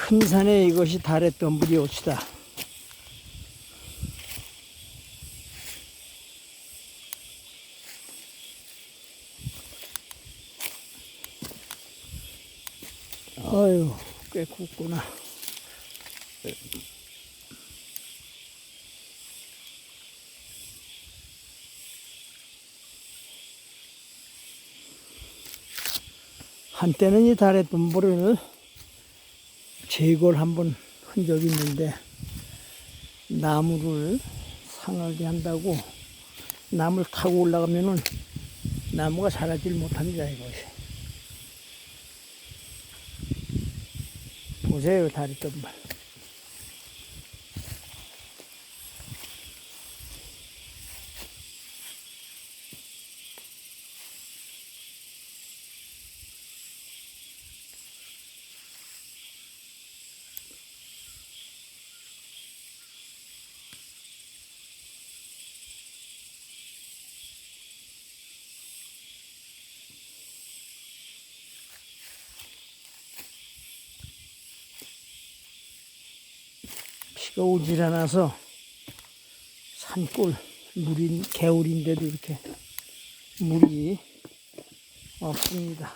큰 산에 이것이 달의 덤불이 옷이다. 아유, 꽤 굵구나. 한때는 이 달의 덤불을 제거를 한번 한 적이 있는데 나무를 상하게 한다고 나무를 타고 올라가면은 나무가 자라질 못합니다 이것이 보세요 다리 덤불 비가 오질 않아서 산골 물인 개울인데도 이렇게 물이 없습니다.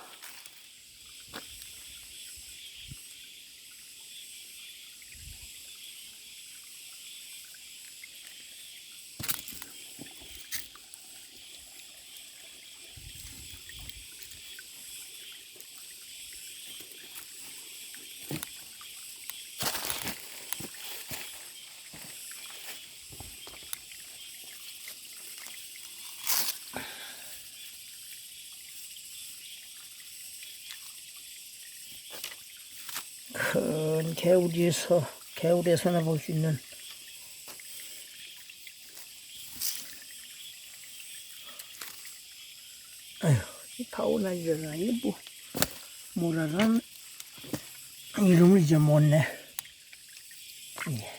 큰 개울에서 개울에서나 볼 수 있는 아휴 이 파오나이잖아 이게 뭐 뭐라는 이름을 잊어먹었네 예.